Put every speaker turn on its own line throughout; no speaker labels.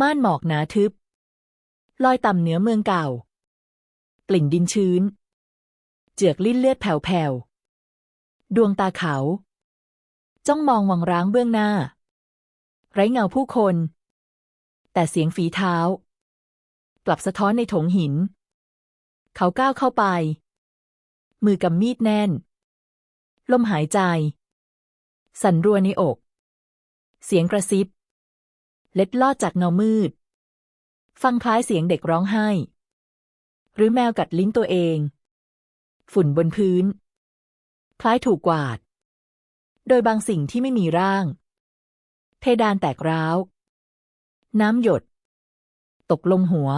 ม่านหมอกหนาทึบ ลอยต่ำเหนือเมืองเก่า กลิ่นดินชื้น เจือกลิ้นเลือดแผ่วๆ ดวงตาเขา จ้องมองวังร้างเบื้องหน้า ไร้เงาผู้คน แต่เสียงฝีเท้า กลับสะท้อนในโถงหิน เขาก้าวเข้าไป มือกำมีดแน่น ลมหายใจ สั่นรัวในอก เสียงกระซิบ เล็ดลอดจากเงามืด ฟังคล้ายเสียงเด็กร้องไห้ หรือแมวกัดลิ้นตัวเอง ฝุ่นบนพื้น คล้ายถูกกวาด โดยบางสิ่งที่ไม่มีร่าง เพดานแตกร้าว น้ำหยด ตกลงหัว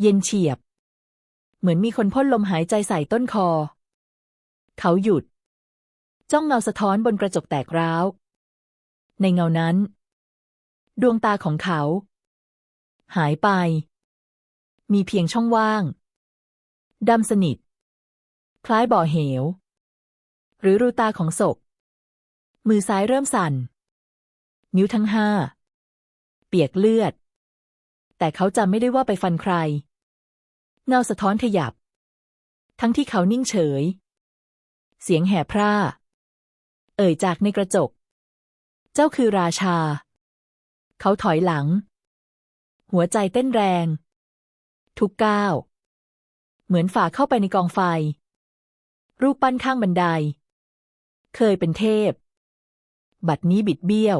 เย็นเฉียบ เหมือนมีคนพ่นลมหายใจใส่ต้นคอ เขาหยุด จ้องเงาสะท้อนบนกระจกแตกร้าว ในเงานั้น ดวงตาของเขา หายไป มีเพียงช่องว่าง ดำสนิท คล้ายบ่อเหว หรือรูตาของศพ มือซ้ายเริ่มสั่น นิ้วทั้งห้า เปียกเลือด แต่เขาจำไม่ได้ว่าไปฟันใคร เงาสะท้อนขยับ ทั้งที่เขานิ่งเฉย เสียงแห่พร่า เอ่ยจากในกระจก เจ้าคือราชา เขาถอยหลัง หัวใจเต้นแรง ทุกก้าว เหมือนฝ่าเข้าไปในกองไฟ รูปปั้นข้างบันได เคยเป็นเทพ บัดนี้บิดเบี้ยว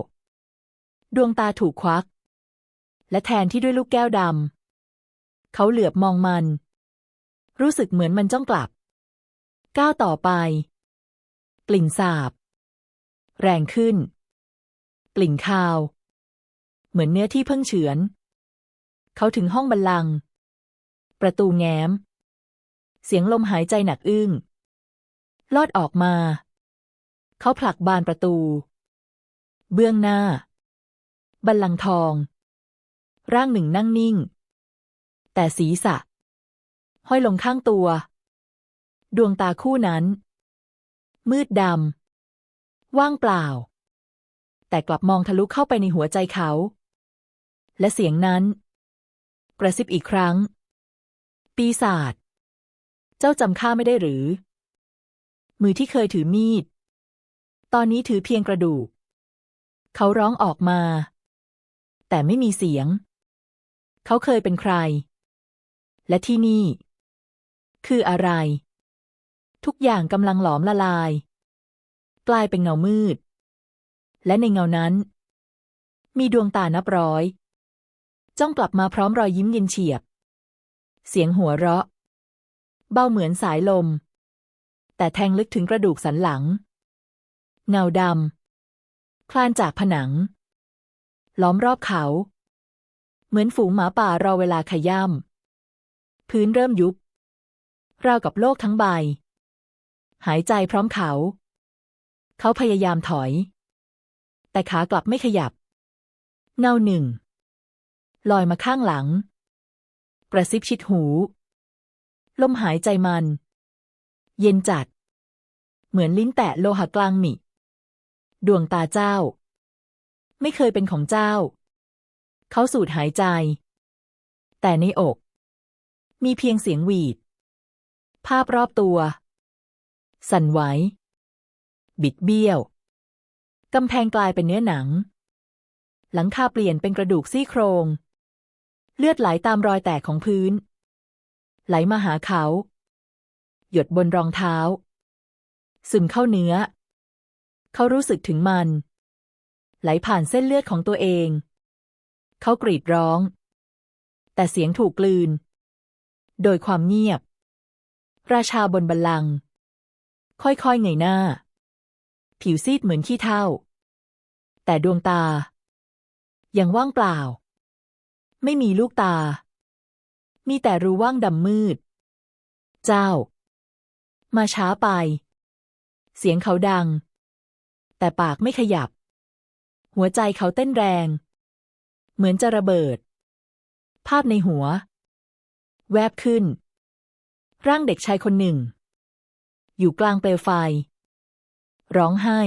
ดวงตาถูกควัก และแทนที่ด้วยลูกแก้วดำ เขาเหลือบมองมัน รู้สึกเหมือนมันจ้องกลับ ก้าวต่อไป กลิ่นสาบ แรงขึ้นกลิ่นคาว เหมือนเนื้อที่เพิ่งเฉือน เขาถึงห้องบัลลังก์ประตูแง้ม เสียงลมหายใจหนักอึ้ง ลอดออกมา เขาผลักบานประตู เบื้องหน้า บัลลังก์ทอง ร่างหนึ่งนั่งนิ่ง แต่ศีรษะ ห้อยลงข้างตัว ดวงตาคู่นั้น มืดดำ ว่างเปล่า แต่กลับมองทะลุเข้าไปในหัวใจเขา และเสียงนั้น กระซิบอีกครั้ง ปีศาจเจ้าจำข้าไม่ได้หรือ มือที่เคยถือมีด ตอนนี้ถือเพียงกระดูก เขาร้องออกมา แต่ไม่มีเสียง เขาเคยเป็นใคร และที่นี่ คืออะไร ทุกอย่างกำลังหลอมละลาย กลายเป็นเงามืด และในเงานั้น มีดวงตานับร้อย จ้องกลับมาพร้อมรอยยิ้มเย็นเฉียบ เสียงหัวเราะ เบาเหมือนสายลม แต่แทงลึกถึงกระดูกสันหลัง เงาดำคลานจากผนัง ล้อมรอบเขา เหมือนฝูงหมาป่ารอเวลาขย่ำพื้นเริ่มยุบราวกับโลกทั้งใบ หายใจพร้อมเขา เขาพยายามถอย แต่ขากลับไม่ขยับ เงาหนึ่ง ลอยมาข้างหลัง กระซิบชิดหู ลมหายใจมัน เย็นจัด เหมือนลิ้นแตะโลหะกลางมิ ดวงตาเจ้า ไม่เคยเป็นของเจ้า เขาสูดหายใจ แต่ในอก มีเพียงเสียงหวีด ภาพรอบตัว สั่นไหว บิดเบี้ยว กำแพงกลายเป็นเนื้อหนังหลังคาเปลี่ยนเป็นกระดูกซี่โครง เลือดไหลตามรอยแตกของพื้น ไหลมาหาเขา หยดบนรองเท้า ซึมเข้าเนื้อ เขารู้สึกถึงมัน ไหลผ่านเส้นเลือดของตัวเอง เขากรีดร้อง แต่เสียงถูกกลืน โดยความเงียบ ราชาบนบัลลังก์ค่อยๆเงยหน้า ผิวซีดเหมือนขี้เถ้า แต่ดวงตา ยังว่างเปล่า ไม่มีลูกตา มีแต่รูว่างดำมืด เจ้า มาช้าไป เสียงเขาดัง แต่ปากไม่ขยับ หัวใจเขาเต้นแรง เหมือนจะระเบิด ภาพในหัว แวบขึ้น ร่างเด็กชายคนหนึ่ง อยู่กลางเปลวไฟ ร้องไห้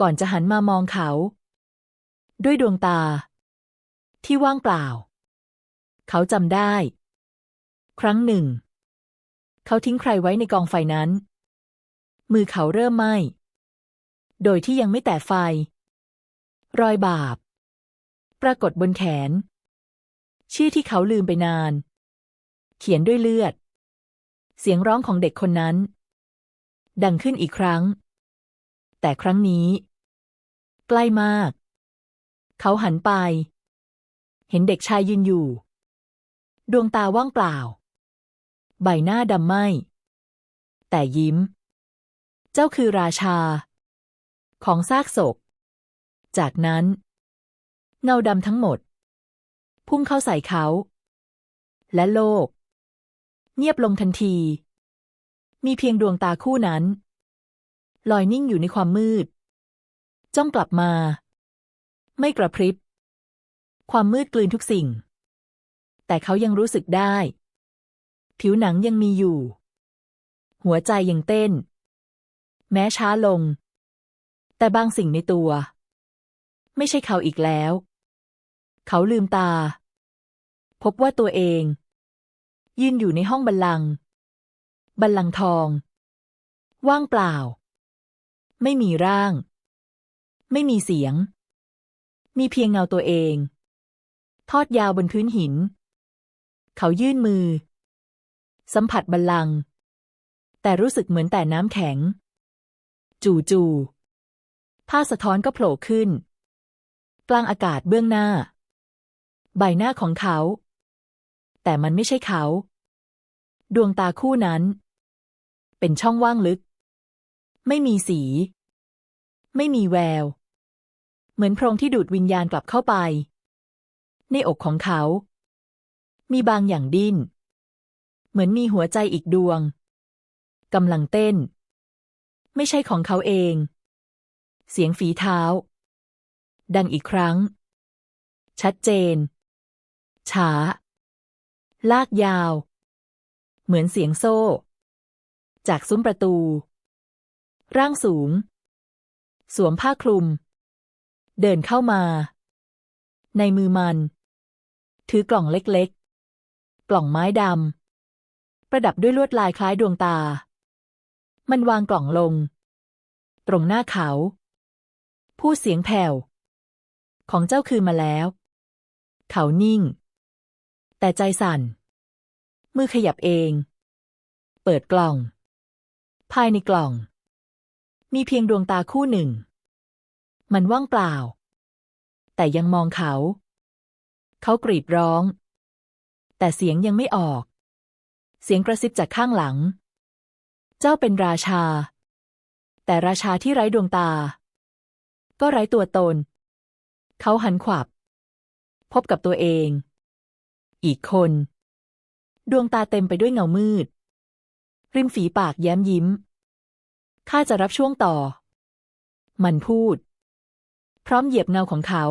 ก่อนจะหันมามองเขา ด้วยดวงตา ที่ว่างเปล่า เขาจำได้ ครั้งหนึ่ง เขาทิ้งใครไว้ในกองไฟนั้น มือเขาเริ่มไหม้ โดยที่ยังไม่แตะไฟ รอยบาป ปรากฏบนแขน ชื่อที่เขาลืมไปนาน เขียนด้วยเลือด เสียงร้องของเด็กคนนั้น ดังขึ้นอีกครั้ง แต่ครั้งนี้ ใกล้มาก เขาหันไป เห็นเด็กชายยืนอยู่ ดวงตาว่างเปล่า ใบหน้าดำไหมแต่ยิ้ม เจ้าคือราชา ของซากศพ จากนั้น เงาดำทั้งหมด พุ่งเข้าใส่เขา และโลก เงียบลงทันที มีเพียงดวงตาคู่นั้น ลอยนิ่งอยู่ในความมืด จ้องกลับมา ไม่กระพริบ ความมืดกลืนทุกสิ่ง แต่เขายังรู้สึกได้ ผิวหนังยังมีอยู่ หัวใจยังเต้น แม้ช้าลง แต่บางสิ่งในตัว ไม่ใช่เขาอีกแล้ว เขาลืมตา พบว่าตัวเอง ยืนอยู่ในห้องบัลลัง บัลลังทอง ว่างเปล่า ไม่มีร่าง ไม่มีเสียงมีเพียงเงาตัวเอง ทอดยาวบนพื้นหิน เขายื่นมือ สัมผัสบัลลังก์แต่รู้สึกเหมือนแต่น้ำแข็ง จู่ๆผ้าสะท้อนก็โผล่ขึ้น กลางอากาศเบื้องหน้า ใบหน้าของเขา แต่มันไม่ใช่เขา ดวงตาคู่นั้น เป็นช่องว่างลึก ไม่มีสี ไม่มีแวว เหมือนโพรงที่ดูดวิญญาณกลับเข้าไป ในอกของเขา มีบางอย่างดิ้น เหมือนมีหัวใจอีกดวงกำลังเต้น ไม่ใช่ของเขาเอง เสียงฝีเท้า ดังอีกครั้ง ชัดเจน ช้า ลากยาว เหมือนเสียงโซ่ จากซุ้มประตู ร่างสูง สวมผ้าคลุม เดินเข้ามา ในมือมัน ถือกล่องเล็กๆ กล่องไม้ดำประดับด้วยลวดลายคล้ายดวงตา มันวางกล่องลง ตรงหน้าเขาพูดเสียงแผ่ว ของเจ้าคืนมาแล้ว เขานิ่ง แต่ใจสั่น มือขยับเอง เปิดกล่อง ภายในกล่อง มีเพียงดวงตาคู่หนึ่ง มันว่างเปล่า แต่ยังมองเขา เขากรีดร้อง แต่เสียงยังไม่ออก เสียงกระซิบจากข้างหลัง เจ้าเป็นราชา แต่ราชาที่ไร้ดวงตา ก็ไร้ตัวตน เขาหันขวับ พบกับตัวเอง อีกคน ดวงตาเต็มไปด้วยเงามืด ริมฝีปากแย้มยิ้มข้าจะรับช่วงต่อ มันพูด พร้อมเหยียบเงาของเขา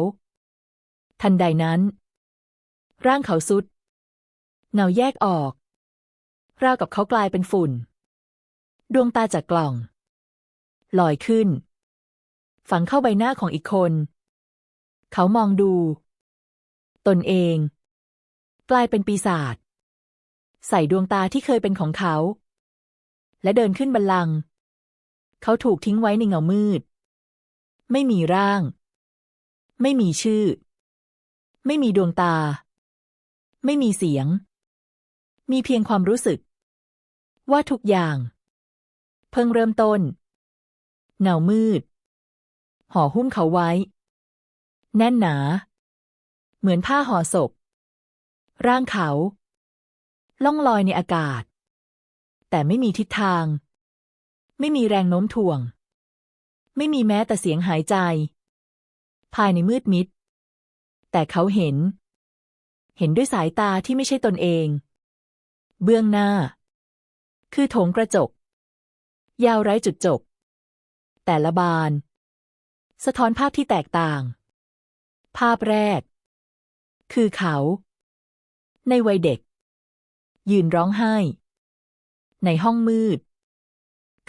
ทันใดนั้น ร่างเขาสุด เงาแยกออก ราวกับเขากลายเป็นฝุ่น ดวงตาจากกล่อง ลอยขึ้น ฝังเข้าใบหน้าของอีกคน เขามองดู ตนเอง กลายเป็นปีศาจใส่ดวงตาที่เคยเป็นของเขา และเดินขึ้นบัลลัง เขาถูกทิ้งไว้ในเงามืด ไม่มีร่าง ไม่มีชื่อ ไม่มีดวงตา ไม่มีเสียง มีเพียงความรู้สึก ว่าทุกอย่าง เพิ่งเริ่มต้น เงามืด ห่อหุ้มเขาไว้ แน่นหนา เหมือนผ้าห่อศพ ร่างเขา ล่องลอยในอากาศ แต่ไม่มีทิศทาง ไม่มีแรงโน้มถ่วง ไม่มีแม้แต่เสียงหายใจ ภายในมืดมิด แต่เขาเห็น เห็นด้วยสายตาที่ไม่ใช่ตนเอง เบื้องหน้า คือโถงกระจก ยาวไร้จุดจบ แต่ละบาน สะท้อนภาพที่แตกต่าง ภาพแรก คือเขา ในวัยเด็ก ยืนร้องไห้ ในห้องมืด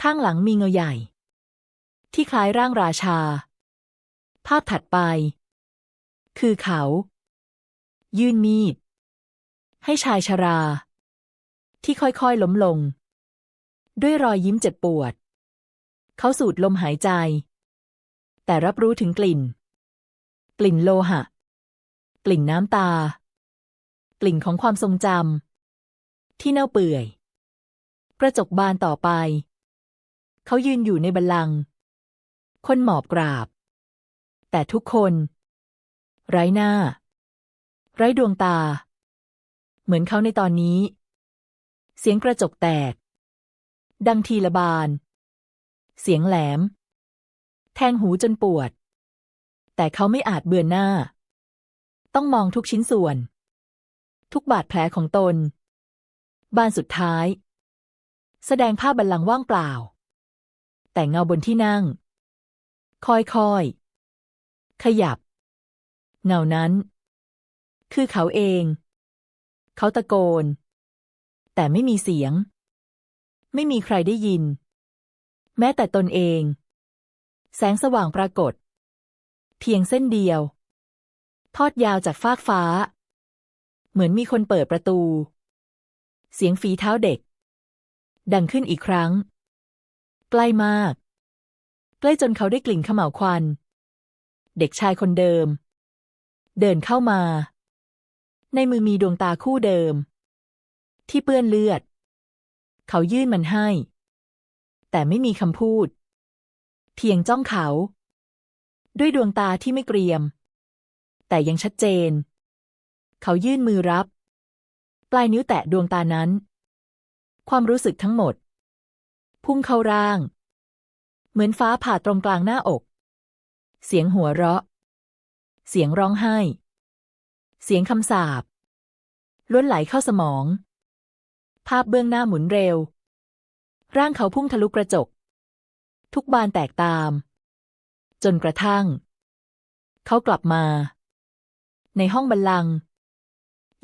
ข้างหลังมีเงาใหญ่ ที่คล้ายร่างราชา ภาพถัดไป คือเขา ยื่นมีด ให้ชายชรา ที่ค่อยๆล้มลง ด้วยรอยยิ้มเจ็บปวด เขาสูดลมหายใจ แต่รับรู้ถึงกลิ่น กลิ่นโลหะ กลิ่นน้ำตา กลิ่นของความทรงจำที่เน่าเปื่อย กระจกบานต่อไป เขายืนอยู่ในบัลลังก์คนหมอบกราบ แต่ทุกคน ไร้หน้า ไร้ดวงตา เหมือนเขาในตอนนี้ เสียงกระจกแตก ดังทีละบาน เสียงแหลม แทงหูจนปวด แต่เขาไม่อาจเบือนหน้า ต้องมองทุกชิ้นส่วน ทุกบาดแผลของตน บานสุดท้าย แสดงภาพบัลลังก์ว่างเปล่า แต่เงาบนที่นั่ง ค่อยๆขยับ เงานั้น คือเขาเอง เขาตะโกน แต่ไม่มีเสียง ไม่มีใครได้ยิน แม้แต่ตนเอง แสงสว่างปรากฏ เพียงเส้นเดียว ทอดยาวจากฟากฟ้า เหมือนมีคนเปิดประตู เสียงฝีเท้าเด็ก ดังขึ้นอีกครั้ง ใกล้มาก ใกล้จนเขาได้กลิ่นขม่าวควัน เด็กชายคนเดิม เดินเข้ามา ในมือมีดวงตาคู่เดิม ที่เปื้อนเลือด เขายื่นมันให้ แต่ไม่มีคำพูด เพียงจ้องเขา ด้วยดวงตาที่ไม่เกรียม แต่ยังชัดเจน เขายื่นมือรับ ปลายนิ้วแตะดวงตานั้น ความรู้สึกทั้งหมด พุ่งเข้าร่าง เหมือนฟ้าผ่าตรงกลางหน้าอก เสียงหัวเราะ เสียงร้องไห้ เสียงคำสาปล้วนไหลเข้าสมอง ภาพเบื้องหน้าหมุนเร็ว ร่างเขาพุ่งทะลุกระจก ทุกบานแตกตาม จนกระทั่ง เขากลับมา ในห้องบัลลัง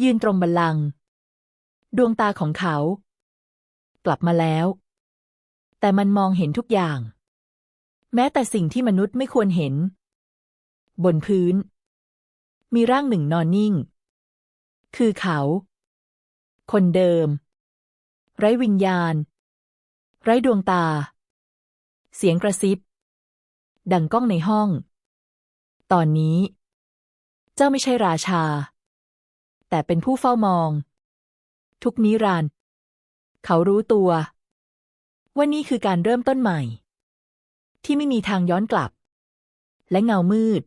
ยืนตรงบัลลัง ดวงตาของเขา กลับมาแล้ว แต่มันมองเห็นทุกอย่าง แม้แต่สิ่งที่มนุษย์ไม่ควรเห็น บนพื้น มีร่างหนึ่งนอนนิ่ง คือเขา คนเดิม ไร้วิญญาณ ไร้ดวงตา เสียงกระซิบ ดังก้องในห้อง ตอนนี้ เจ้าไม่ใช่ราชา แต่เป็นผู้เฝ้ามอง ทุกนิรันดร์เขารู้ตัวว่านี่คือการเริ่มต้นใหม่ ที่ไม่มีทางย้อนกลับ และเงามืด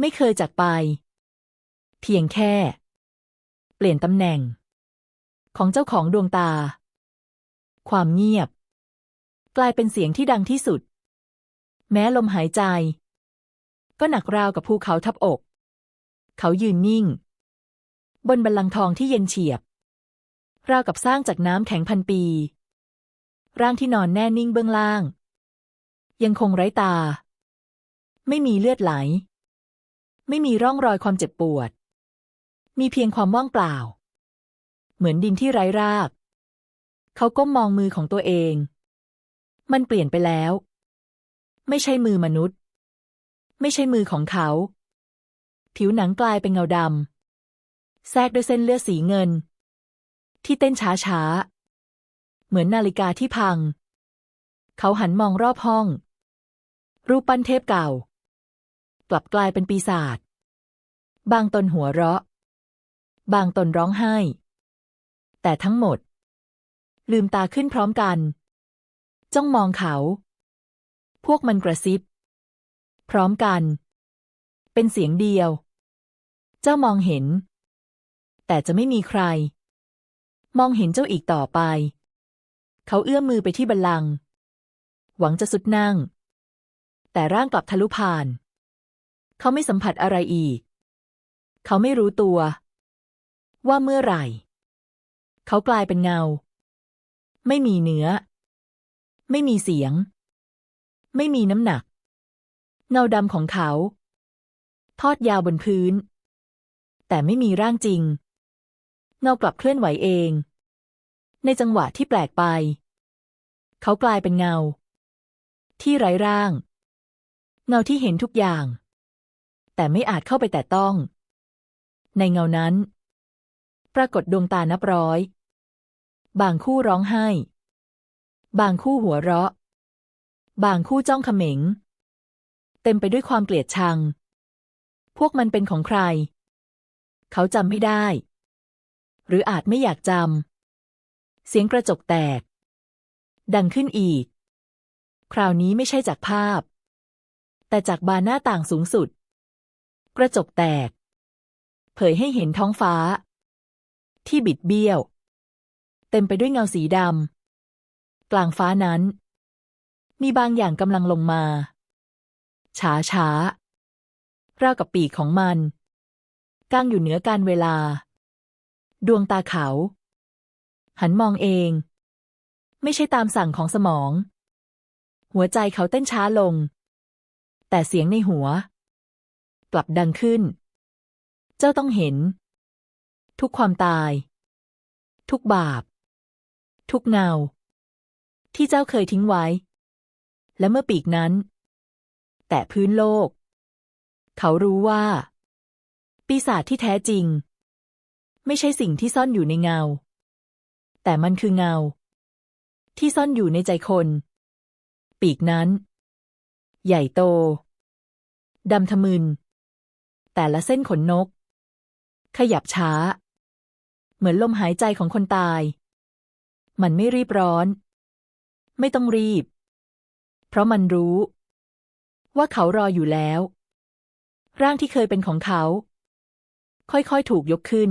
ไม่เคยจากไป เพียงแค่ เปลี่ยนตำแหน่ง ของเจ้าของดวงตา ความเงียบ กลายเป็นเสียงที่ดังที่สุด แม้ลมหายใจ ก็หนักราวกับภูเขาทับอก เขายืนนิ่ง บนบัลลังก์ทองที่เย็นเฉียบ ราวกับสร้างจากน้ำแข็งพันปี ร่างที่นอนแน่นิ่งเบื้องล่าง ยังคงไร้ตา ไม่มีเลือดไหล ไม่มีร่องรอยความเจ็บปวด มีเพียงความว่างเปล่า เหมือนดินที่ไร้ราก เขาก้มมองมือของตัวเอง มันเปลี่ยนไปแล้ว ไม่ใช่มือมนุษย์ ไม่ใช่มือของเขา ผิวหนังกลายเป็นเงาดำแทรกด้วยเส้นเลือดสีเงิน ที่เต้นช้าช้าๆเหมือนนาฬิกาที่พัง เขาหันมองรอบห้อง รูปปั้นเทพเก่า กลับกลายเป็นปีศาจ บางตนหัวเราะ บางตนร้องไห้ แต่ทั้งหมด ลืมตาขึ้นพร้อมกัน จ้องมองเขา พวกมันกระซิบ พร้อมกัน เป็นเสียงเดียว เจ้ามองเห็น แต่จะไม่มีใคร มองเห็นเจ้าอีกต่อไป เขาเอื้อมมือไปที่บัลลังก์หวังจะสุดนั่ง แต่ร่างกลับทะลุผ่าน เขาไม่สัมผัสอะไรอีก เขาไม่รู้ตัว ว่าเมื่อไหร่ เขากลายเป็นเงา ไม่มีเนื้อ ไม่มีเสียง ไม่มีน้ำหนัก เงาดำของเขา ทอดยาวบนพื้น แต่ไม่มีร่างจริง เงากลับเคลื่อนไหวเอง ในจังหวะที่แปลกไป เขากลายเป็นเงา ที่ไร้ร่าง เงาที่เห็นทุกอย่าง แต่ไม่อาจเข้าไปแตะต้อง ในเงานั้น ปรากฏดวงตานับร้อย บางคู่ร้องไห้ บางคู่หัวเราะ บางคู่จ้องเขม็ง เต็มไปด้วยความเกลียดชัง พวกมันเป็นของใคร เขาจำไม่ได้ หรืออาจไม่อยากจำเสียงกระจกแตก ดังขึ้นอีก คราวนี้ไม่ใช่จากภาพแต่จากบานหน้าต่างสูงสุด กระจกแตก เผยให้เห็นท้องฟ้า ที่บิดเบี้ยว เต็มไปด้วยเงาสีดำกลางฟ้านั้น มีบางอย่างกำลังลงมา ช้าช้าราวกับปีกของมันกางอยู่เหนือการเวลา ดวงตาเขา หันมองเอง ไม่ใช่ตามสั่งของสมอง หัวใจเขาเต้นช้าลง แต่เสียงในหัว ลับดังขึ้น เจ้าต้องเห็น ทุกความตาย ทุกบาป ทุกเงา ที่เจ้าเคยทิ้งไว้ และเมื่อปีกนั้น แตะพื้นโลก เขารู้ว่า ปีศาจที่แท้จริง ไม่ใช่สิ่งที่ซ่อนอยู่ในเงา แต่มันคือเงา ที่ซ่อนอยู่ในใจคน ปีกนั้น ใหญ่โตดำทะมึน แต่ละเส้นขนนก ขยับช้า เหมือนลมหายใจของคนตาย มันไม่รีบร้อน ไม่ต้องรีบ เพราะมันรู้ ว่าเขารออยู่แล้ว ร่างที่เคยเป็นของเขา ค่อยๆถูกยกขึ้น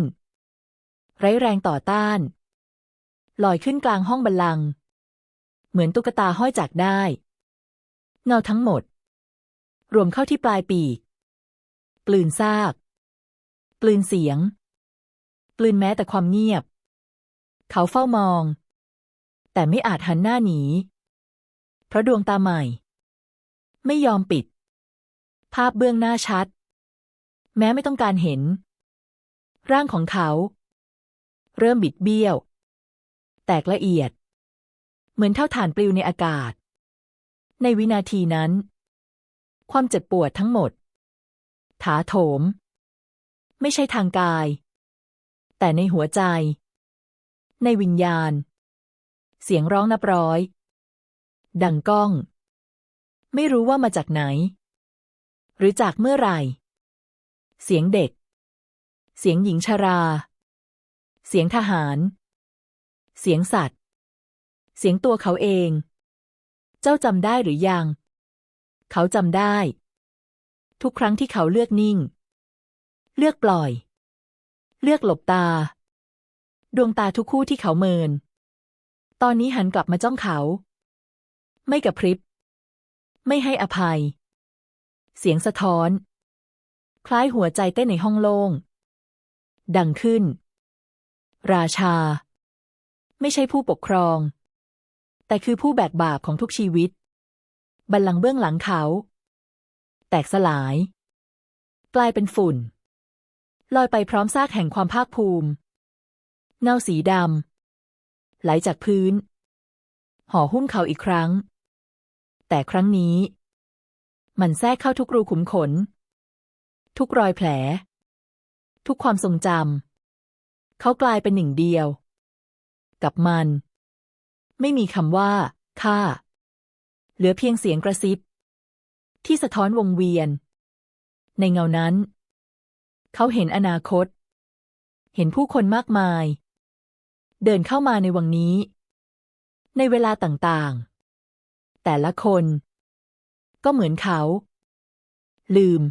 ไร้แรงต่อต้าน ลอยขึ้นกลางห้องบัลลังก์เหมือนตุ๊กตาห้อยจากได้ เงาทั้งหมด รวมเข้าที่ปลายปีก กลืนซาก กลืนเสียง กลืนแม้แต่ความเงียบ เขาเฝ้ามอง แต่ไม่อาจหันหน้าหนี เพราะดวงตาใหม่ ไม่ยอมปิด ภาพเบื้องหน้าชัด แม้ไม่ต้องการเห็น ร่างของเขา เริ่มบิดเบี้ยว แตกละเอียด เหมือนเท่าฐานปลิวในอากาศ ในวินาทีนั้น ความเจ็บปวดทั้งหมด ถาโถม ไม่ใช่ทางกาย แต่ในหัวใจ ในวิญญาณ เสียงร้องนับร้อย ดังก้อง ไม่รู้ว่ามาจากไหน หรือจากเมื่อไหร่ เสียงเด็ก เสียงหญิงชรา เสียงทหาร เสียงสัตว์ เสียงตัวเขาเอง เจ้าจำได้หรือยัง เขาจำได้ ทุกครั้งที่เขาเลือกนิ่ง เลือกปล่อย เลือกหลบตา ดวงตาทุกคู่ที่เขาเมิน ตอนนี้หันกลับมาจ้องเขา ไม่กระพริบ ไม่ให้อภัย เสียงสะท้อน คล้ายหัวใจเต้นในห้องโล่งดังขึ้น ราชา ไม่ใช่ผู้ปกครอง แต่คือผู้แบกบาปของทุกชีวิต บัลลังก์เบื้องหลังเขา แตกสลาย กลายเป็นฝุ่น ลอยไปพร้อมซากแห่งความภาคภูมิ เงาสีดำไหลจากพื้น ห่อหุ้มเขาอีกครั้ง แต่ครั้งนี้ มันแทรกเข้าทุกรูขุมขน ทุกรอยแผล ทุกความทรงจำเขากลายเป็นหนึ่งเดียว กับมัน ไม่มีคำว่าข้าเหลือเพียงเสียงกระซิบ ที่สะท้อนวงเวียน ในเงานั้น เขาเห็นอนาคต เห็นผู้คนมากมาย เดินเข้ามาในวังนี้ ในเวลาต่างๆ แต่ละคน ก็เหมือนเขา ลืม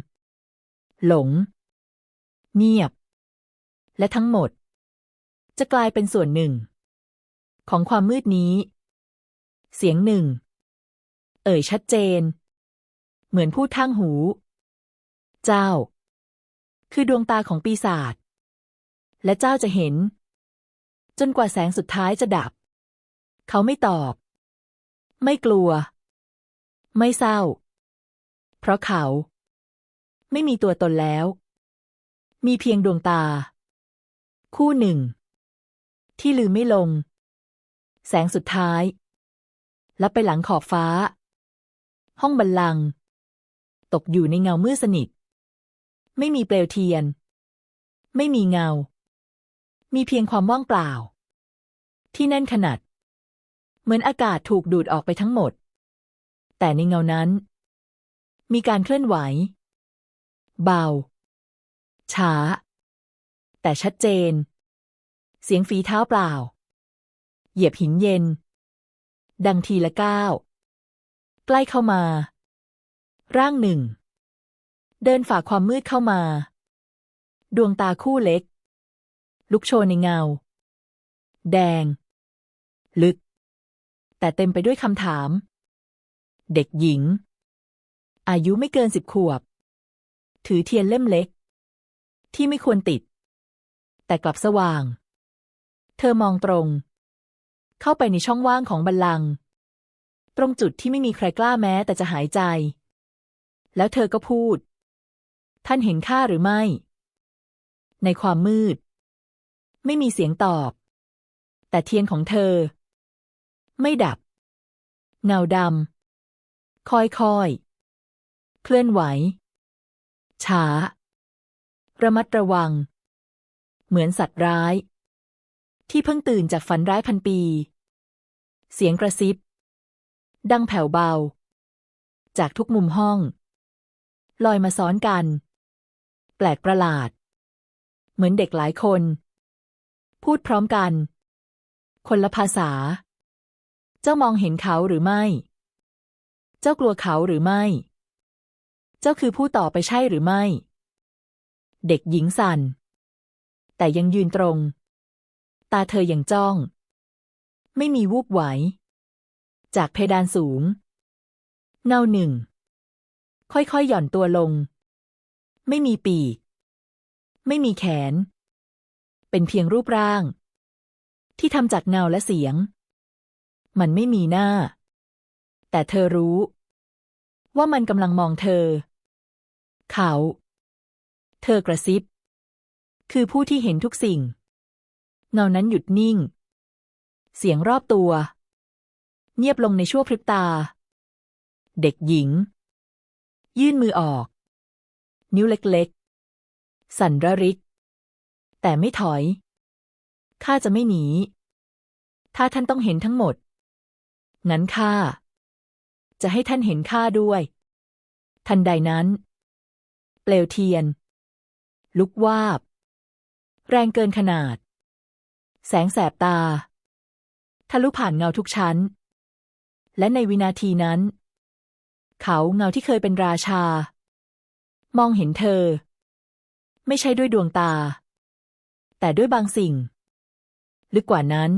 หลง เงียบ และทั้งหมด จะกลายเป็นส่วนหนึ่ง ของความมืดนี้ เสียงหนึ่ง เอ่ยชัดเจน เหมือนพูดทางหู เจ้า คือดวงตาของปีศาจ และเจ้าจะเห็น จนกว่าแสงสุดท้ายจะดับ เขาไม่ตอบ ไม่กลัว ไม่เศร้า เพราะเขา ไม่มีตัวตนแล้ว มีเพียงดวงตา คู่หนึ่ง ที่ลืมไม่ลง แสงสุดท้ายลับไปหลังขอบฟ้า ห้องบัลลังก์ ตกอยู่ในเงามืดสนิท ไม่มีเปลวเทียน ไม่มีเงา มีเพียงความว่างเปล่า ที่แน่นขนาด เหมือนอากาศถูกดูดออกไปทั้งหมด แต่ในเงานั้น มีการเคลื่อนไหว เบา ช้า แต่ชัดเจน เสียงฝีเท้าเปล่า เหยียบหินเย็น ดังทีละก้าวใกล้เข้ามา ร่างหนึ่ง เดินฝ่าความมืดเข้ามา ดวงตาคู่เล็ก ลุกโชนในเงา แดง ลึก แต่เต็มไปด้วยคำถาม เด็กหญิง อายุไม่เกินสิบขวบ ถือเทียนเล่มเล็ก ที่ไม่ควรติด แต่กลับสว่าง เธอมองตรง เข้าไปในช่องว่างของบัลลังก์ตรงจุดที่ไม่มีใครกล้าแม้แต่จะหายใจ แล้วเธอก็พูด ท่านเห็นข้าหรือไม่ ในความมืด ไม่มีเสียงตอบ แต่เทียนของเธอ ไม่ดับ เงาดำค่อยๆ เคลื่อนไหว ช้า ระมัดระวัง เหมือนสัตว์ร้าย ที่เพิ่งตื่นจากฝันร้ายพันปี เสียงกระซิบ ดังแผ่วเบา จากทุกมุมห้อง ลอยมาซ้อนกัน แปลกประหลาด เหมือนเด็กหลายคน พูดพร้อมกัน คนละภาษา เจ้ามองเห็นเขาหรือไม่ เจ้ากลัวเขาหรือไม่ เจ้าคือผู้ต่อไปใช่หรือไม่ เด็กหญิงสั่น แต่ยังยืนตรง ตาเธอยังจ้อง ไม่มีวูบไหว จากเพดานสูง เงาหนึ่ง ค่อยๆหย่อนตัวลง ไม่มีปีก ไม่มีแขน เป็นเพียงรูปร่าง ที่ทำจากเงาและเสียง มันไม่มีหน้า แต่เธอรู้ ว่ามันกำลังมองเธอ เขา เธอกระซิบ คือผู้ที่เห็นทุกสิ่ง เงานั้นหยุดนิ่ง เสียงรอบตัว เงียบลงในชั่วพริบตา เด็กหญิง ยื่นมือออก นิ้วเล็กๆ สั่นระริก แต่ไม่ถอย ข้าจะไม่หนี ถ้าท่านต้องเห็นทั้งหมด งั้นข้า จะให้ท่านเห็นข้าด้วย ทันใดนั้น เปลวเทียน ลุกวาบ แรงเกินขนาด แสงแสบตา ทะลุผ่านเงาทุกชั้น และในวินาทีนั้น เขาเงาที่เคยเป็นราชา มองเห็นเธอ ไม่ใช่ด้วยดวงตา แต่ด้วยบางสิ่ง ลึกกว่านั้น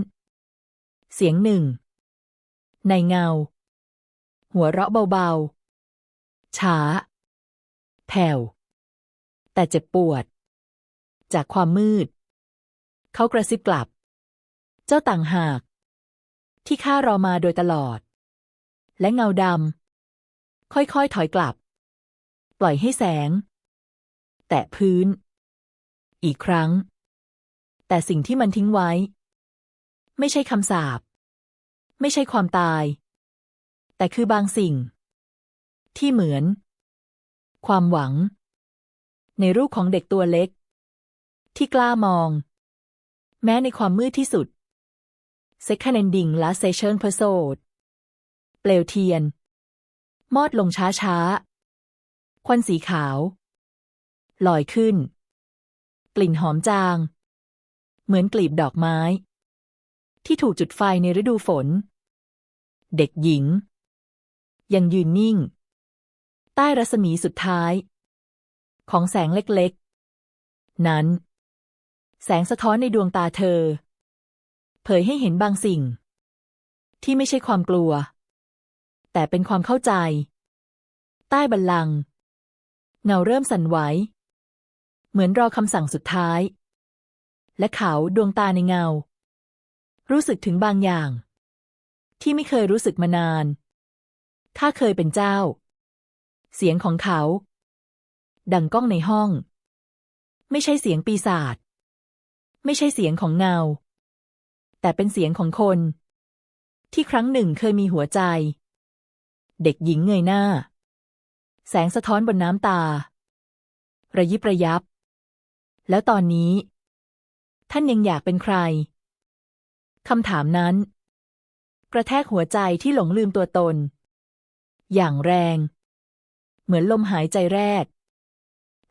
เสียงหนึ่ง ในเงา หัวเราะเบาๆ ช้า แผ่ว แต่เจ็บปวด จากความมืด เขากระซิบกลับ เจ้าต่างหาก ที่ข้ารอมาโดยตลอด และเงาดำ ค่อยๆ ถอยกลับ ปล่อยให้แสง แตะพื้น อีกครั้ง แต่สิ่งที่มันทิ้งไว้ ไม่ใช่คำสาปไม่ใช่ความตาย แต่คือบางสิ่ง ที่เหมือน ความหวัง ในรูปของเด็กตัวเล็ก ที่กล้ามอง แม้ในความมืดที่สุดเซค n นดิงและเซเช r ร์เพโซดเปลวเทียน มอดลงช้าช้าควันสีขาว ลอยขึ้น กลิ่นหอมจาง เหมือนกลีบดอกไม้ ที่ถูกจุดไฟในฤดูฝน เด็กหญิง ยังยืนนิ่ง ใต้รัศมีสุดท้าย ของแสงเล็กๆ นั้น แสงสะท้อนในดวงตาเธอ เผยให้เห็นบางสิ่ง ที่ไม่ใช่ความกลัว แต่เป็นความเข้าใจ ใต้บัลลังก์เงาเริ่มสั่นไหว เหมือนรอคำสั่งสุดท้าย และเขาดวงตาในเงา รู้สึกถึงบางอย่าง ที่ไม่เคยรู้สึกมานานข้าเคยเป็นเจ้า เสียงของเขา ดังก้องในห้อง ไม่ใช่เสียงปีศาจไม่ใช่เสียงของเงา แต่เป็นเสียงของคน ที่ครั้งหนึ่งเคยมีหัวใจ เด็กหญิงเงยหน้า แสงสะท้อนบนน้ำตา ระยิบระยับ แล้วตอนนี้ ท่านยังอยากเป็นใครคำถามนั้น กระแทกหัวใจที่หลงลืมตัวตน อย่างแรง เหมือนลมหายใจแรก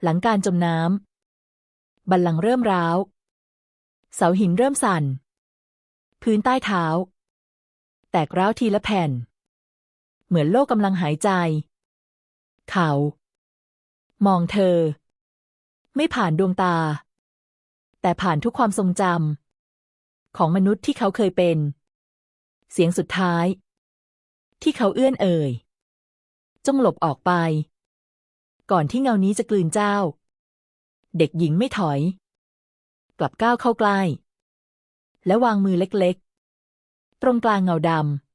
หลังการจมน้ำบัลลังก์เริ่มร้าว เสาหินเริ่มสั่น พื้นใต้เท้า แตกร้าวทีละแผ่น เหมือนโลกกำลังหายใจ เขา มองเธอ ไม่ผ่านดวงตา แต่ผ่านทุกความทรงจำของมนุษย์ที่เขาเคยเป็น เสียงสุดท้าย ที่เขาเอื้อนเอ่ย จงหลบออกไป ก่อนที่เงานี้จะกลืนเจ้า เด็กหญิงไม่ถอย กลับก้าวเข้าใกล้ และวางมือเล็กๆ ตรงกลางเงาดำ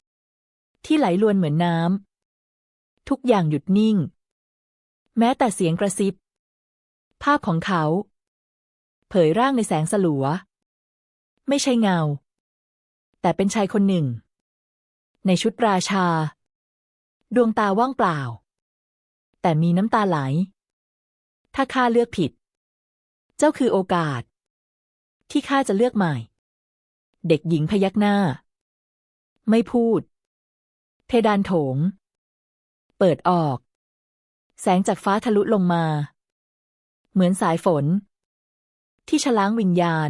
ที่ไหลลวนเหมือนน้ำ ทุกอย่างหยุดนิ่ง แม้แต่เสียงกระซิบ ภาพของเขา เผยร่างในแสงสลัว ไม่ใช่เงา แต่เป็นชายคนหนึ่ง ในชุดราชา ดวงตาว่างเปล่า แต่มีน้ำตาไหล ถ้าข้าเลือกผิด เจ้าคือโอกาส ที่ข้าจะเลือกใหม่ เด็กหญิงพยักหน้า ไม่พูด เพดานโถง เปิดออก แสงจากฟ้าทะลุลงมา เหมือนสายฝน ที่ฉล้างวิญญาณ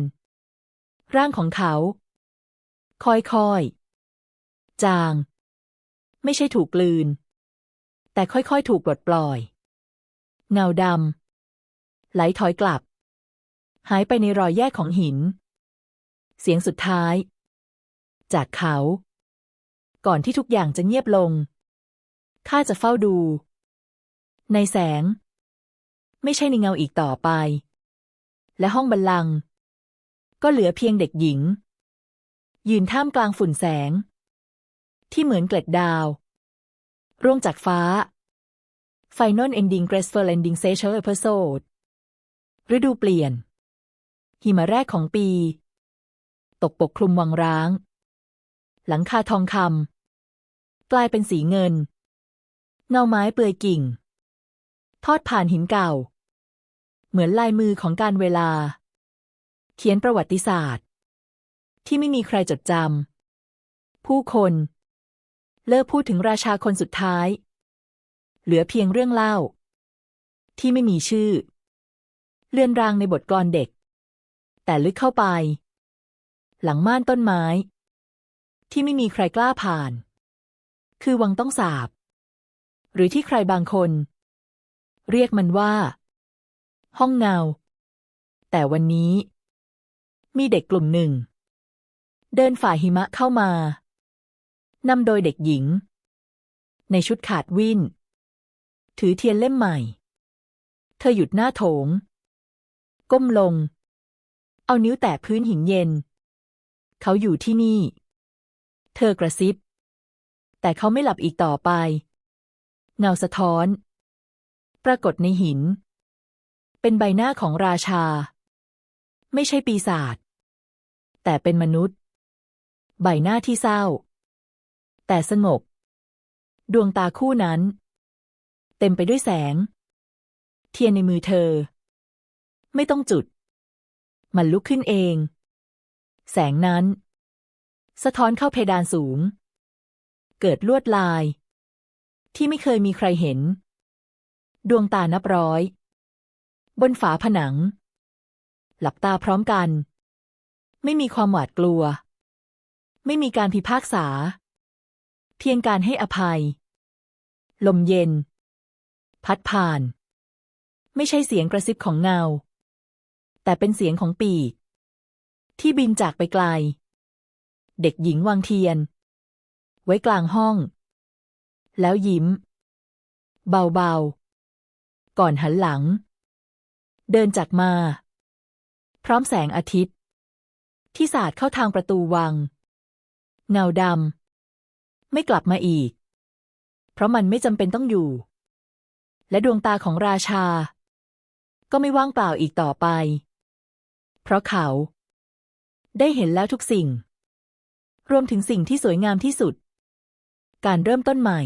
ร่างของเขา ค่อยๆ จาง ไม่ใช่ถูกกลืน แต่ค่อยๆ ถูกปลดปล่อย เงาดำไหลถอยกลับ หายไปในรอยแยกของหิน เสียงสุดท้าย จากเขา ก่อนที่ทุกอย่างจะเงียบลง ข้าจะเฝ้าดู ในแสง ไม่ใช่ในเงาอีกต่อไป และห้องบัลลังก์ก็เหลือเพียงเด็กหญิง ยืนท่ามกลางฝุ่นแสง ที่เหมือนเกล็ดดาว ร่วงจากฟ้า Final Ending Graceful Ending Special Episode ฤดูเปลี่ยน หิมะแรกของปี ตกปกคลุมวังร้าง หลังคาทองคำ กลายเป็นสีเงินเงาไม้เปลือยกิ่ง ทอดผ่านหินเก่า เหมือนลายมือของการเวลา เขียนประวัติศาสตร์ ที่ไม่มีใครจดจำผู้คน เลิกพูดถึงราชาคนสุดท้าย เหลือเพียงเรื่องเล่า ที่ไม่มีชื่อ เลื่อนรางในบทกลอนเด็ก แต่ลึกเข้าไป หลังม่านต้นไม้ ที่ไม่มีใครกล้าผ่าน คือวังต้องสาบ หรือที่ใครบางคน เรียกมันว่า ห้องเงา แต่วันนี้ มีเด็กกลุ่มหนึ่ง เดินฝ่าหิมะเข้ามานำโดยเด็กหญิง ในชุดขาดวินถือเทียนเล่มใหม่ เธอหยุดหน้าโถง ก้มลง เอานิ้วแตะพื้นหินเย็น เขาอยู่ที่นี่ เธอกระซิบ แต่เขาไม่หลับอีกต่อไป เงาสะท้อน ปรากฏในหิน เป็นใบหน้าของราชา ไม่ใช่ปีศาจแต่เป็นมนุษย์ ใบหน้าที่เศร้า แต่สงบ ดวงตาคู่นั้น เต็มไปด้วยแสง เทียนในมือเธอ ไม่ต้องจุด มันลุกขึ้นเอง แสงนั้น สะท้อนเข้าเพดานสูง เกิดลวดลาย ที่ไม่เคยมีใครเห็น ดวงตานับร้อย บนฝาผนัง หลับตาพร้อมกัน ไม่มีความหวาดกลัว ไม่มีการพิพากษา เพียงการให้อภัย ลมเย็น พัดผ่าน ไม่ใช่เสียงกระซิบของเงา แต่เป็นเสียงของปีกที่บินจากไปไกล เด็กหญิงวางเทียน ไว้กลางห้อง แล้วยิ้ม เบาๆ ก่อนหันหลัง เดินจากมา พร้อมแสงอาทิตย์ ที่สาดเข้าทางประตูวัง เงาดำไม่กลับมาอีก เพราะมันไม่จำเป็นต้องอยู่ และดวงตาของราชา ก็ไม่ว่างเปล่าอีกต่อไป เพราะเขา ได้เห็นแล้วทุกสิ่งรวมถึงสิ่งที่สวยงามที่สุด การเริ่มต้นใหม่